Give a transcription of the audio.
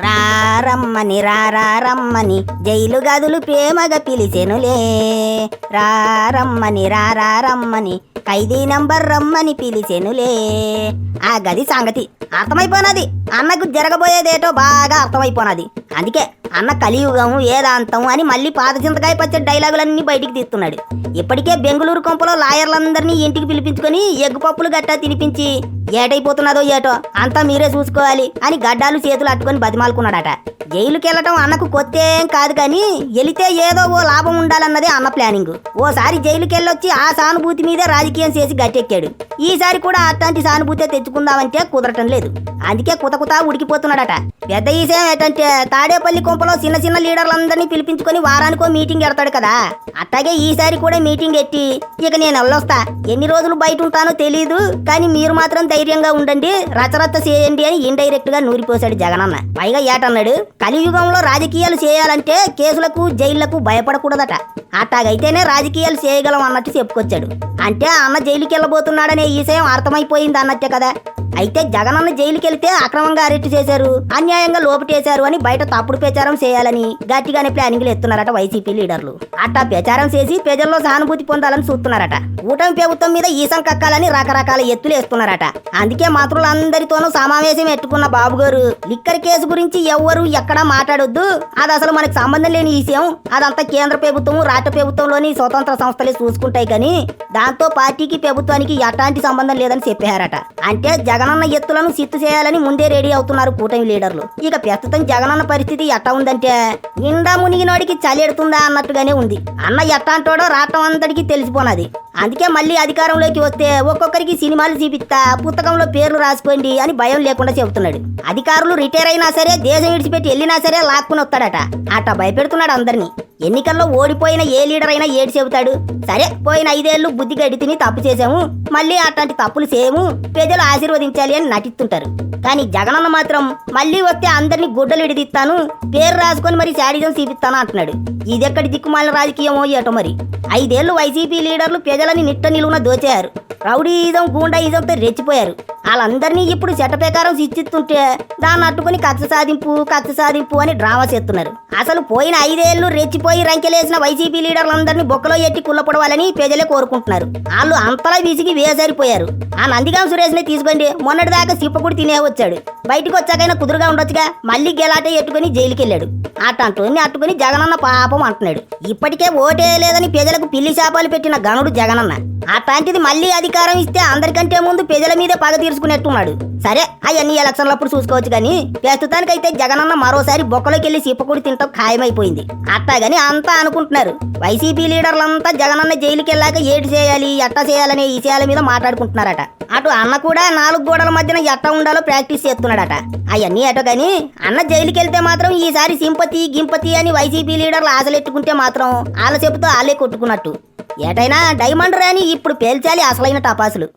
రారమ్మని రారమ్మని jail గదులు ప్రేమగా పిలిచెనులే. రారమ్మని రారమ్మని ఖైదీ number రమ్మని పిలిచెనులే. ఆ గది సంగతి అర్థమైపోనది. అన్నకు జరగబోయేదేటో బాగా అర్థమైపోనది. అందుకే అన్న కలియుగం వేదాంతం అని మళ్ళీ పాత చింతకాయ పచ్చడి డైలాగులన్నీ బయటికి తీస్తున్నాడు. ఇప్పటికే బెంగళూరు కొంపలో లాయర్లందరినీ ఇంటికి పిలిపించుకొని ఎగ్గు పప్పులు గట్టా తినిపించి ఏటైపోతున్నదో ఏటో అంతా మీరే చూసుకోవాలి అని గడ్డాలు చేతులు అట్టుకొని బతిమాలుకున్నాడట. జైలుకి వెళ్ళటం అన్నకు కొత్తేం కాదు కానీ వెళితే ఏదో ఓ లాభం ఉండాలన్నదే అన్న ప్లానింగ్. ఓసారి జైలుకి వెళ్ళొచ్చి ఆ సానుభూతి మీదే రాజకీయ చేసి గట్టెక్కాడు. ఈసారి కూడా అట్లాంటి సానుభూతే తెచ్చుకుందామంటే కుదరటం లేదు. అందుకే కుత ఉడికిపోతున్నాడట. పెద్ద విషయం ఏంటంటే తాడేపల్లి కొంపలో చిన్న చిన్న లీడర్లందరినీ పిలిపించుకొని వారానికో మీటింగ్ ఎడతాడు కదా. అట్లాగే ఈసారి కూడా మీటింగ్ ఎట్టి ఇక నేను వెళ్ళొస్తా ఎన్ని రోజులు బయట ఉంటానో తెలియదు కానీ మీరు మాత్రం ధైర్యంగా ఉండండి రచరచ్చ చేయండి అని ఇండైరెక్ట్గా నూరిపోశాడు జగనన్న. పైగా ఏటన్నాడు కలియుగంలో రాజకీయాలు చేయాలంటే కేసులకు జైళ్ళకు భయపడకూడదట. అట్టాగైతేనే రాజకీయాలు చేయగలం అన్నట్టు చెప్పుకొచ్చాడు. అంటే అన్న జైలుకి వెళ్ళబోతున్నాడనే ఈ సేవ అర్థమైపోయింది అన్నట్టే కదా. అయితే జగనన్న జైలుకి వెళ్తే అక్రమంగా అరెస్టు చేశారు అన్యాయంగా లోపటేశారు అని బయట తప్పుడు ప్రచారం చేయాలని గట్టిగానే ప్లానింగ్లు ఎత్తున్నారట వైసీపీ లీడర్లు. అట్టా ప్రచారం చేసి ప్రజల్లో సానుభూతి పొందాలని చూస్తున్నారట. కూటమి ప్రభుత్వం మీద ఈసం కక్కాలని రకరకాల ఎత్తులు వేస్తున్నారట. అందుకే మంత్రులందరితోనూ సమావేశం ఎట్టుకున్న బాబు గారు లిక్కర్ కేసు గురించి ఎవ్వరు ఎక్కడా మాట్లాడొద్దు. అది అసలు మనకు సంబంధం లేని విషయం. అదంతా కేంద్ర ప్రభుత్వం రాష్ట్ర ప్రభుత్వంలోని స్వతంత్ర సంస్థలే చూసుకుంటాయి కానీ దాంతో పార్టీకి ప్రభుత్వానికి ఎట్లాంటి సంబంధం లేదని చెప్పారట. అంటే జగనన్న ఎత్తులను సిత్తు చేయాలని ముందే రెడీ అవుతున్నారు కూటమి లీడర్లు. ఇక ప్రస్తుతం జగనన్న పరిస్థితి ఎట్టా ఉందంటే నిండా మునిగినోడికి చలి ఎడుతుందా అన్నట్టుగానే ఉంది. అన్న ఎట్టాంటోడో రాటం అంతటికి తెలిసిపోనది. అందుకే మళ్ళీ అధికారంలోకి వస్తే ఒక్కొక్కరికి సినిమాలు చూపిస్తా పుస్తకంలో పేర్లు రాసుకోండి అని భయం లేకుండా చెబుతున్నాడు. అధికారులు రిటైర్ అయినా సరే దేశం విడిచిపెట్టి వెళ్ళినా సరే లాక్కుని వస్తాడట అట్ట భయపెడుతున్నాడు అందరినీ. ఎన్నికల్లో ఓడిపోయిన ఏ లీడర్ అయినా ఏడు చెబుతాడు సరే పోయిన ఐదేళ్ళు బుద్ధి గడితిని తప్పు చేసాము మళ్ళీ అట్లాంటి తప్పులు చేయము. ప్రజలు ఆశీర్వదించాలి అని నటిస్తుంటారు. కానీ జగనన్న మాత్రం మళ్ళీ వస్తే అందరినీ గుడ్డలు విడిదిస్తాను. పేరు రాసుకొని మరి శాడిజం చూపిస్తాను అంటున్నాడు. ఇదెక్కడి దిక్కుమాలిన రాజకీయమో ఏటో మరి. ఐదేళ్ళు వైసీపీ లీడర్లు ప్రజలని నిట్ట నిలువున దోచారు రౌడీయిజం గూండాయిజంతో రెచ్చిపోయారు. వాళ్ళందరినీ ఇప్పుడు చట్ట ప్రకారం శిక్షిస్తుంటే దాన్ని అట్టుకుని కక్ష సాధింపు కక్ష సాధింపు అని డ్రామా చేస్తున్నారు. అసలు పోయిన ఐదేళ్ళు రెచ్చిపోయి రంకెలేసిన వైసీపీ లీడర్లందరినీ బొక్కలో ఎట్టి కుల్లపడవాలని ప్రజలే కోరుకుంటున్నారు. వాళ్ళు అంతలా విసిగి వేసరిపోయారు. ఆ నందిగాం సురేష్ని తీసుకోండి మొన్నటి దాకా తినే వచ్చాడు. బయటకు వచ్చాకైనా కుదురుగా ఉండొచ్చుగా మళ్ళీ గెలాటే ఎట్టుకుని జైలుకి వెళ్ళాడు అట్టంటోని అట్టుకుని జగనన్న పాపం అంటున్నాడు. ఇప్పటికే ఓటే లేదని ప్రజలకు పిల్లి శాపాలు పెట్టిన గనుడు జగనన్న. అట్లాంటిది మళ్ళీ అధికారం ఇస్తే అందరికంటే ముందు ప్రజల మీదే పగ తీర్చుకునేట్టున్నాడు సరే అవన్నీ ఎలక్షన్లప్పుడు చూసుకోవచ్చు కానీ ప్రస్తుతానికైతే జగనన్న మరోసారి బొక్కలోకి వెళ్ళి సిప్పకుడి తింటాం ఖాయమైపోయింది. అట్టాగని అంతా అనుకుంటున్నారు. వైసీపీ లీడర్లంతా జగనన్న జైలుకి వెళ్ళాక ఏటి చేయాలి ఎట్టా చేయాలనే ఈ విషయాల మీద మాట్లాడుకుంటున్నారట. అటు అన్న కూడా నాలుగు గోడల మధ్యన ఎట్ట ఉండాలో ప్రాక్టీస్ చేస్తున్నాడట. అవన్నీ అటో కానీ అన్న జైలుకి వెళ్తే మాత్రం ఈసారి సింపతి గింపతి అని వైసీపీ లీడర్లు ఆశలెట్టుకుంటే మాత్రం వాళ్ళ చెప్పుతో వాళ్ళే కొట్టుకున్నట్టు. ఏటైనా డైమండ్ రాని ఇప్పుడు పేల్చాలి అసలైన టపాసులు.